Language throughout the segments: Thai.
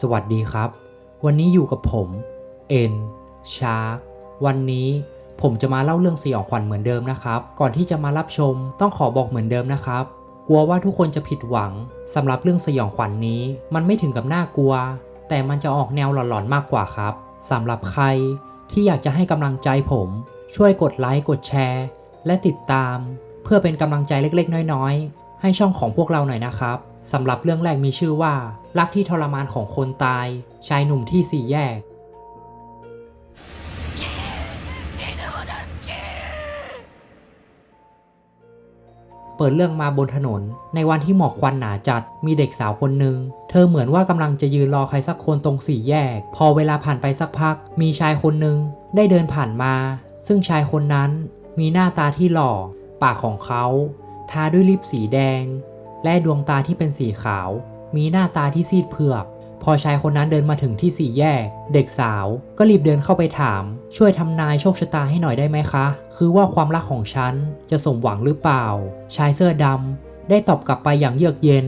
สวัสดีครับ วันนี้อยู่กับผมเอ็นชาร์กวันนี้ผมจะมาเล่าเรื่องสยองขวัญเหมือนเดิมนะครับ ก่อนที่จะมารับชมต้องขอบอกเหมือนเดิมนะครับ กลัวว่าทุกคนจะผิดหวังสำหรับเรื่องสยองขวัญนนี้ มันไม่ถึงกับน่ากลัว แต่มันจะออกแนวหลอนๆมากกว่าครับสำหรับใครที่อยากจะให้กำลังใจผม ช่วยกดไลค์กดแชร์ และติดตาม เพื่อเป็นกำลังใจเล็กๆ น้อยๆ ให้ช่องของพวกเราหน่อยนะครับสำหรับเรื่องแรกมีชื่อว่า รักที่ทรมานของคนตาย ชายหนุ่มที่สี่แยก เปิดเรื่องมาบนถนน ในวันที่หมอกควันหนาจัด มีเด็กสาวคนหนึ่ง เธอเหมือนว่ากำลังจะยืนรอใครสักคนตรงสี่แยก พอเวลาผ่านไปสักพัก มีชายคนหนึ่งได้เดินผ่านมา ซึ่งชายคนนั้นมีหน้าตาที่หล่อ ปากของเขา ทาด้วยลิปสีแดง และดวงตาที่เป็นสีขาว มีหน้าตาที่ซีดเผือก พอชายคนนั้นเดินมาถึงที่สี่แยก เด็กสาวก็รีบเดินเข้าไปถาม ช่วยทำนายโชคชะตาให้หน่อยได้ไหมคะ คือว่าความรักของฉันจะสมหวังหรือเปล่า ชายเสื้อดำได้ตอบกลับไปอย่างเยือกเย็น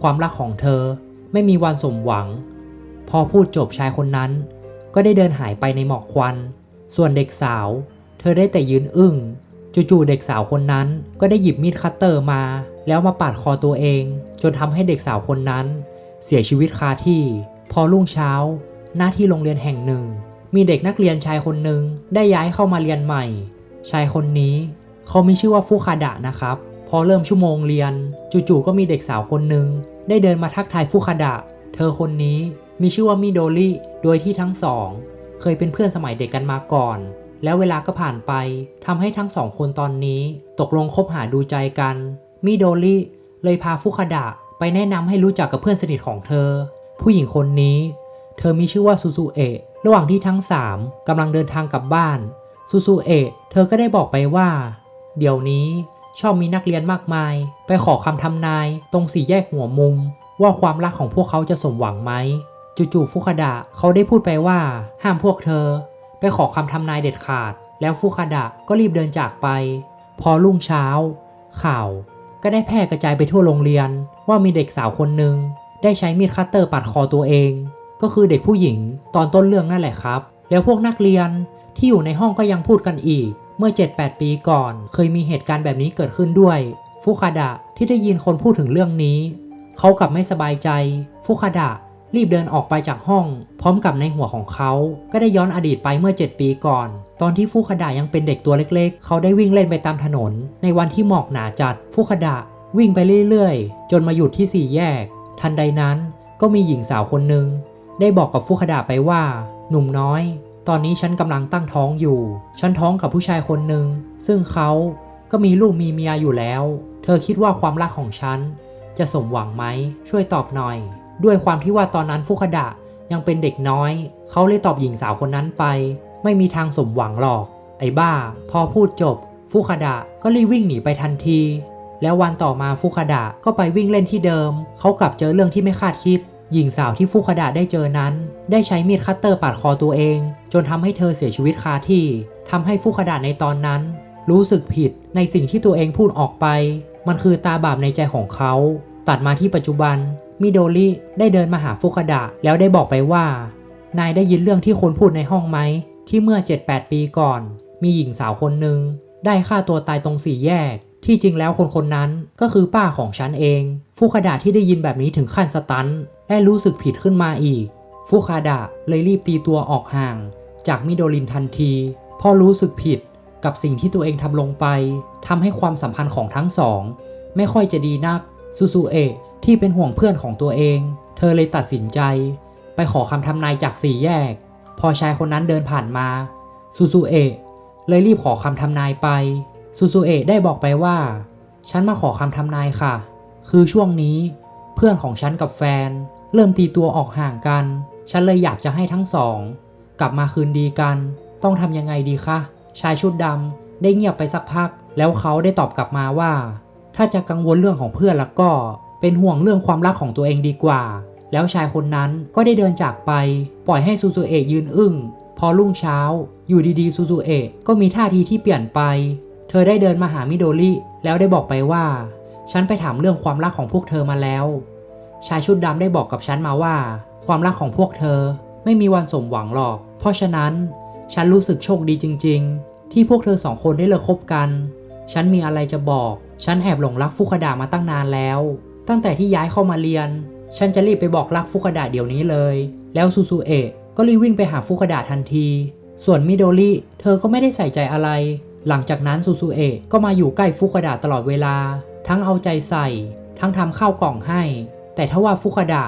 ความรักของเธอไม่มีวันสมหวัง พอพูดจบชายคนนั้น ก็ได้เดินหายไปในหมอกควัน ส่วนเด็กสาว เธอได้แต่ยืนอึ้งจู่ๆเด็กสาวคนนั้นก็ได้หยิบมีดคัตเตอร์มา แล้วมาปาดคอตัวเอง จนทำให้เด็กสาวคนนั้น เสียชีวิตคาที่ พอรุ่งเช้า หน้าที่โรงเรียนแห่งหนึ่ง มีเด็กนักเรียนชายคนหนึ่งได้ย้ายเข้ามาเรียนใหม่ ชายคนนี้ เขามีชื่อว่าฟุคาดะนะครับ พอเริ่มชั่วโมงเรียน จู่ๆก็มีเด็กสาวคนหนึ่งได้เดินมาทักทายฟุคาดะ เธอคนนี้มีชื่อว่ามิโดริโดยที่ทั้งสอง เคยเป็นเพื่อนสมัยเด็กกันมาก่อน แล้วเวลาก็ผ่านไปทำให้ทั้งสองคนตอนนี้ ตกลงคบหาดูใจกัน มิโดริเลยพาฟุคาดะไปแนะนำให้รู้จักกับเพื่อนสนิทของเธอ ผู้หญิงคนนี้ เธอมีชื่อว่าซูซูเอะระหว่างที่ทั้งสามกำลังเดินทางกลับบ้านซูซูเอะเธอก็ได้บอกไปว่า เดี๋ยวนี้ชอบมีนักเรียนมากมาย ไปขอคำทำนายตรงสี่แยกหัวมุม ว่าความรักของพวกเขาจะสมหวังไหมจู่ๆฟุคาดะเขาได้พูดไปว่า ห้ามพวกเธอ ไปขอคำทำนายเด็ดขาด แล้วฟุคาดะก็รีบเดินจากไป พอรุ่งเช้า ข่าว ก็ได้แพร่กระจายไปทั่วโรงเรียน ว่ามีเด็กสาวคนหนึ่งได้ใช้มีดคัตเตอร์ปัดคอตัวเอง ก็คือเด็กผู้หญิงตอนต้นเรื่องนั่นแหละครับ แล้วพวกนักเรียนที่อยู่ในห้องก็ยังพูดกันอีก เมื่อ 7-8 ปีก่อน เคยมีเหตุการณ์แบบนี้เกิดขึ้นด้วย ฟุคาดะที่ได้ยินคนพูดถึงเรื่องนี้ เขากลับไม่สบายใจ ฟุคาดะ รีบเดินออกไปจากห้อง พร้อมกับในหัวของเขาก็ได้ย้อนอดีตไปเมื่อ 7 ปีก่อน ตอนที่ฟุคดะยังเป็นเด็กตัวเล็กๆ เขาได้วิ่งเล่นไปตามถนน ในวันที่หมอกหนาจัดฟุคดะวิ่งไปเรื่อยๆ จนมาหยุดที่สี่แยก ทันใดนั้นก็มีหญิงสาวคนหนึ่งได้บอกกับฟุคดะไปว่า หนุ่มน้อย ตอนนี้ฉันกำลังตั้งท้องอยู่ ฉันท้องกับผู้ชายคนหนึ่งซึ่งเขาก็มีลูกมีเมียอยู่แล้ว เธอคิดว่าความรักของฉันจะสมหวังไหมช่วยตอบหน่อย ด้วยความที่ว่าตอนนั้นฟุคาดะยังเป็นเด็กน้อย เขาเลยตอบหญิงสาวคนนั้นไป ไม่มีทางสมหวังหรอก ไอ้บ้า พอพูดจบ ฟุคาดะก็รีบวิ่งหนีไปทันที แล้ววันต่อมาฟุคาดะก็ไปวิ่งเล่นที่เดิม เขากลับเจอเรื่องที่ไม่คาดคิด หญิงสาวที่ฟุคาดะได้เจอนั้น ได้ใช้มีดคัตเตอร์ปาดคอตัวเอง จนทำให้เธอเสียชีวิตคาที่ทำให้ฟุคาดะในตอนนั้น รู้สึกผิดในสิ่งที่ตัวเองพูดออกไป มันคือตาบาปในใจของเขา ตัดมาที่ปัจจุบัน มิโดริได้เดินมาหาฟุคดะแล้วได้บอกไปว่า นายได้ยินเรื่องที่คนพูดในห้องไหม ที่เมื่อ 7-8 ปีก่อน มีหญิงสาวคนหนึ่งได้ฆ่าตัวตายตรงสี่แยก ที่จริงแล้วคนคนนั้นก็คือป้าของฉันเอง ฟุคดะที่ได้ยินแบบนี้ถึงขั้นสตันและรู้สึกผิดขึ้นมาอีก ฟุคาดะเลยรีบตีตัวออกห่าง จากมิโดรินทันทีเพราะรู้สึกผิดกับสิ่งที่ตัวเองทำลงไปทำให้ความสัมพันธ์ของทั้งสอง ไม่ค่อยจะดีนักซูซูเอะ ที่เป็นห่วงเพื่อนของตัวเอง เธอเลยตัดสินใจ ไปขอคำทำนายจากสี่แยก พอชายคนนั้นเดินผ่านมาซูซูเอะเลยรีบขอคำทำนายไปซูซูเอะได้บอกไปว่า ฉันมาขอคำทำนายค่ะ คือช่วงนี้ เพื่อนของฉันกับแฟน เริ่มตีตัวออกห่างกัน ฉันเลยอยากจะให้ทั้งสอง กลับมาคืนดีกัน ต้องทำยังไงดีคะชายชุดดำได้เงียบไปสักพัก แล้วเขาได้ตอบกลับมาว่า ถ้าจะกังวลเรื่องของเพื่อนแล้วก็ เป็นห่วงเรื่องความรักของตัวเองดีกว่า แล้วชายคนนั้นก็ได้เดินจากไป ปล่อยให้ซูซูเอะยืนอึ้ง พอรุ่งเช้า อยู่ดีๆซูซูเอะก็มีท่าทีที่เปลี่ยนไป เธอได้เดินมาหามิโดริแล้วได้บอกไปว่า ฉันไปถามเรื่องความรักของพวกเธอมาแล้ว ชายชุดดำได้บอกกับฉันมาว่า ความรักของพวกเธอไม่มีวันสมหวังหรอก เพราะฉะนั้น ฉันรู้สึกโชคดีจริง ๆ ที่พวกเธอสองคนได้เลิกคบกัน ฉันมีอะไรจะบอก ฉันแอบหลงรักฟุคดามาตั้งนานแล้ว ตั้งแต่ที่ย้ายเข้ามาเรียน ฉันจะรีบไปบอกรักฟุคดาเดี๋ยวนี้เลย แล้วซูซูเอะก็รีบวิ่งไปหาฟุคดาทันที ส่วนมิโดริเธอก็ไม่ได้ใส่ใจอะไร หลังจากนั้นซูซูเอะก็มาอยู่ใกล้ฟุคดาตลอดเวลา ทั้งเอาใจใส่ ทั้งทำข้าวกล่องให้ แต่ถ้าว่าฟุคดา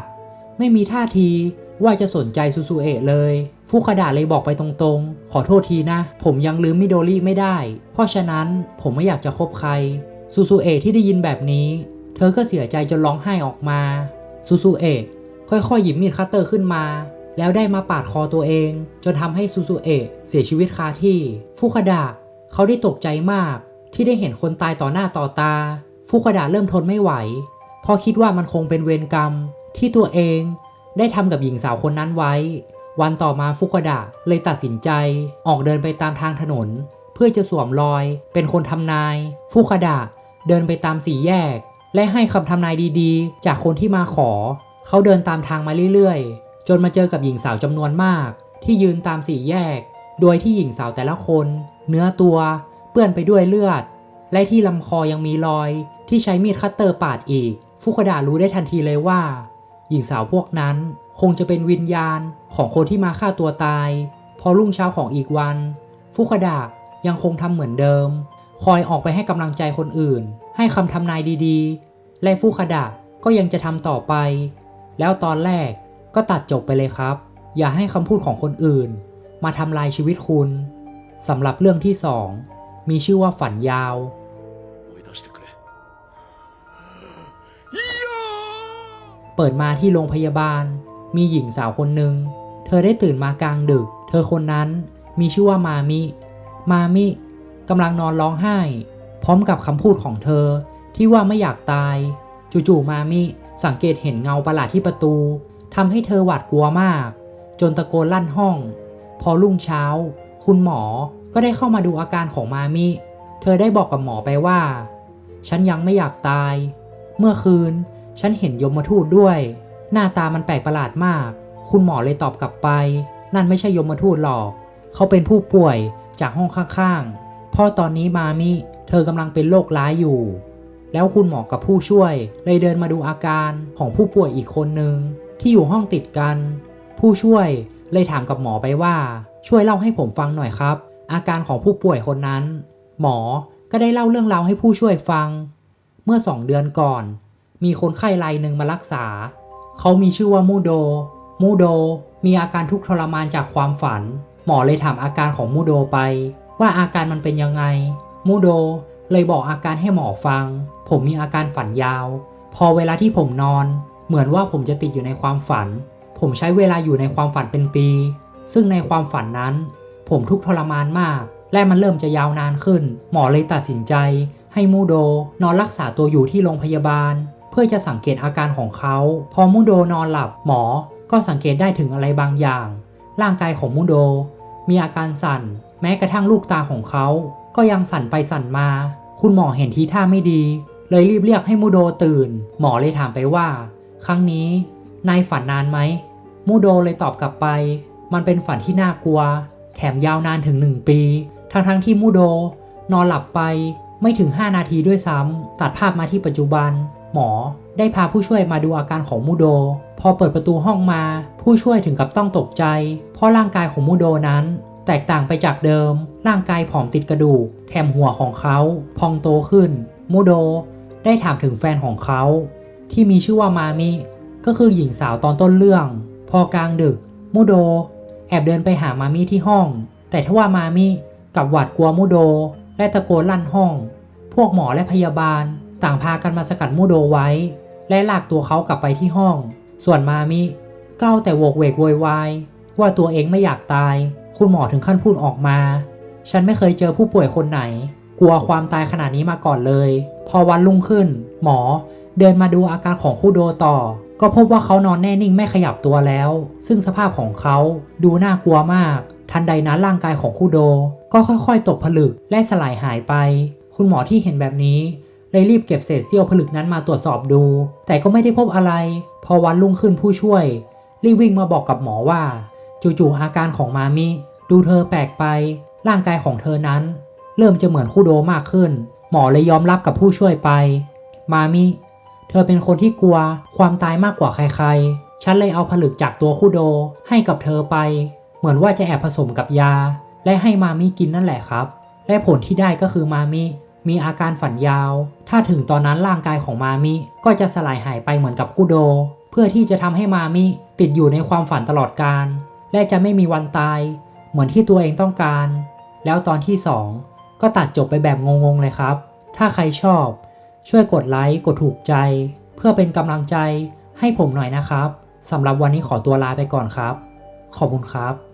ไม่มีท่าทีว่าจะสนใจซูซูเอะเลย ฟุคดาเลยบอกไปตรงๆ ขอโทษทีนะ ผมยังลืมมิโดริไม่ได้ เพราะฉะนั้นผมไม่อยากจะคบใครซูซูเอะที่ได้ยินแบบนี้ เธอก็เสียใจจนร้องไห้ออกมา ซูซูเอะค่อยๆหยิบมีดคัตเตอร์ขึ้นมา แล้วได้มาปาดคอตัวเอง จนทำให้ซูซูเอะเสียชีวิตคาที่ ฟุคดาเขาได้ตกใจมาก ที่ได้เห็นคนตายต่อหน้าต่อตา ฟุคดาเริ่มทนไม่ไหวพราะคิดว่ามันคงเป็นเวรกรรม ที่ตัวเองได้ทำกับหญิงสาวคนนั้นไว้ วันต่อมาฟุคดาเลยตัดสินใจออกเดินไปตามทางถนน เพื่อจะสวมรอยเป็นคนทำนาย ฟุคดาเดินไปตามสี่แยก และให้คำทำนายดีๆ จากคนที่มาขอ เขาเดินตามทางมาเรื่อยๆ จนมาเจอกับหญิงสาวจำนวนมาก ที่ยืนตามสี่แยก โดยที่หญิงสาวแต่ละคน เนื้อตัว เปื้อนไปด้วยเลือด และที่ลำคอยังมีรอย ที่ใช้มีดคัตเตอร์ปาดอีก ฟุคดารู้ได้ทันทีเลยว่า หญิงสาวพวกนั้นคงจะเป็นวิญญาณของคนที่มาฆ่าตัวตาย พอรุ่งเช้าของอีกวัน ฟุคดายังคงทำเหมือนเดิม คอยออกไปให้กำลังใจคนอื่น ให้คำทำนายดีๆ และฟูคาดะก็ยังจะทำต่อไป แล้วตอนแรกก็ตัดจบไปเลยครับ อย่าให้คำพูดของคนอื่น มาทำลายชีวิตคุณสำหรับเรื่องที่สองมีชื่อว่าฝันยาวเปิดมาที่โรงพยาบาล มีหญิงสาวคนหนึ่ง เธอได้ตื่นมากลางดึก เธอคนนั้นมีชื่อว่ามามิ มามิกำลังนอนร้องไห้ พร้อมกับคำพูดของเธอที่ว่าไม่อยากตาย จู่ๆมามิสังเกตเห็นเงาประหลาดที่ประตูทำให้เธอหวาดกลัวมาก จนตะโกนลั่นห้อง พอรุ่งเช้า คุณหมอก็ได้เข้ามาดูอาการของมามิ เธอได้บอกกับหมอไปว่า ฉันยังไม่อยากตาย เมื่อคืน ฉันเห็นยมทูตด้วย หน้าตามันแปลกประหลาดมาก คุณหมอเลยตอบกลับไป นั่นไม่ใช่ยมทูตหรอก เขาเป็นผู้ป่วยจากห้องข้างๆพราะตอนนี้มามิ เธอกำลังเป็นโรคร้ายอยู่ แล้วคุณหมอกับผู้ช่วย เลยเดินมาดูอาการของผู้ป่วยอีกคนหนึ่งที่อยู่ห้องติดกัน ผู้ช่วยเลยถามกับหมอไปว่า ช่วยเล่าให้ผมฟังหน่อยครับ อาการของผู้ป่วยคนนั้น หมอก็ได้เล่าเรื่องราวให้ผู้ช่วยฟัง เมื่อสองเดือนก่อน มีคนไข้รายหนึ่งมารักษา เขามีชื่อว่ามูโด มูโดมีอาการทุกข์ทรมานจากความฝัน หมอเลยถามอาการของมูโดไป ว่าอาการมันเป็นยังไง มูโดเลยบอกอาการให้หมอฟัง ผมมีอาการฝันยาว พอเวลาที่ผมนอน เหมือนว่าผมจะติดอยู่ในความฝัน ผมใช้เวลาอยู่ในความฝันเป็นปี ซึ่งในความฝันนั้น ผมทุกทรมานมาก และมันเริ่มจะยาวนานขึ้น หมอเลยตัดสินใจ ให้มูโดนอนรักษาตัวอยู่ที่โรงพยาบาล เพื่อจะสังเกตอาการของเขา พอมูโดนอนหลับหมอก็สังเกตได้ถึงอะไรบางอย่าง ร่างกายของมูโด มีอาการสั่น แม้กระทั่งลูกตาของเขา ก็ยังสั่นไปสั่นมา คุณหมอเห็นทีท่าไม่ดี เลยรีบเรียกให้มูโดตื่น หมอเลยถามไปว่า ครั้งนี้นายฝันนานไหมมูโดเลยตอบกลับไป มันเป็นฝันที่น่ากลัว แถมยาวนานถึง1ปี ทั้งทั้งๆที่มูโด นอนหลับไปไม่ถึง 5 นาทีด้วยซ้ำตัดภาพมาที่ปัจจุบัน หมอได้พาผู้ช่วยมาดูอาการของมูโด พอเปิดประตูห้องมา ผู้ช่วยถึงกับต้องตกใจ เพราะร่างกายของมูโดนั้น แตกต่างไปจากเดิม ร่างกายผอมติดกระดูก แถมหัวของเขาพองโตขึ้น มูโด ได้ถามถึงแฟนของเขา ที่มีชื่อว่ามามิ ก็คือหญิงสาวตอนต้นเรื่อง พอกลางดึก มูโด แอบเดินไปหามามิที่ห้อง แต่ทว่ามามิกับหวาดกลัวมูโด และตะโกนลั่นห้อง พวกหมอและพยาบาล ต่างพากันมาสกัดมูโดไว้ และลากตัวเขากลับไปที่ห้อง ส่วนมามิก็เอาแต่โวกเวกโวยวายว่าตัวเองไม่อยากตาย คุณหมอถึงขั้นพูดออกมา ฉันไม่เคยเจอผู้ป่วยคนไหน กลัวความตายขนาดนี้มาก่อนเลย พอวันรุ่งขึ้น หมอเดินมาดูอาการของคู่โดต่อ ก็พบว่าเขานอนแน่นิ่งไม่ขยับตัวแล้ว ซึ่งสภาพของเขาดูน่ากลัวมาก ทันใดนั้นร่างกายของคู่โด ก็ค่อยๆ ตกผลึกและสลายหายไป คุณหมอที่เห็นแบบนี้เลยรีบเก็บเศษเสี้ยวผลึกนั้นมาตรวจสอบดู แต่ก็ไม่ได้พบอะไร พอวันรุ่งขึ้นผู้ช่วย รีบวิ่งมาบอกกับหมอว่า จู่ๆอาการของมามิดูเธอแปลกไป ร่างกายของเธอนั้น เริ่มจะเหมือนคูโดมากขึ้น หมอเลยยอมรับกับผู้ช่วยไป มามิ เธอเป็นคนที่กลัวความตายมากกว่าใครๆ ฉันเลยเอาผลึกจากตัวคูโดให้กับเธอไป เหมือนว่าจะแอบผสมกับยา และให้มามิกินนั่นแหละครับ และผลที่ได้ก็คือมามิมีอาการฝันยาว ถ้าถึงตอนนั้นร่างกายของมามิก็จะสลายหายไปเหมือนกับคูโด เพื่อที่จะทำให้มามิติดอยู่ในความฝันตลอดกาล และจะไม่มีวันตาย เหมือนที่ตัวเองต้องการ แล้วตอนที่ 2 ก็ตัดจบไปแบบงงๆเลยครับ ถ้าใครชอบ ช่วยกดไลค์กดถูกใจ เพื่อเป็นกำลังใจให้ผมหน่อยนะครับสำหรับวันนี้ขอตัวลาไปก่อนครับ ขอบคุณครับ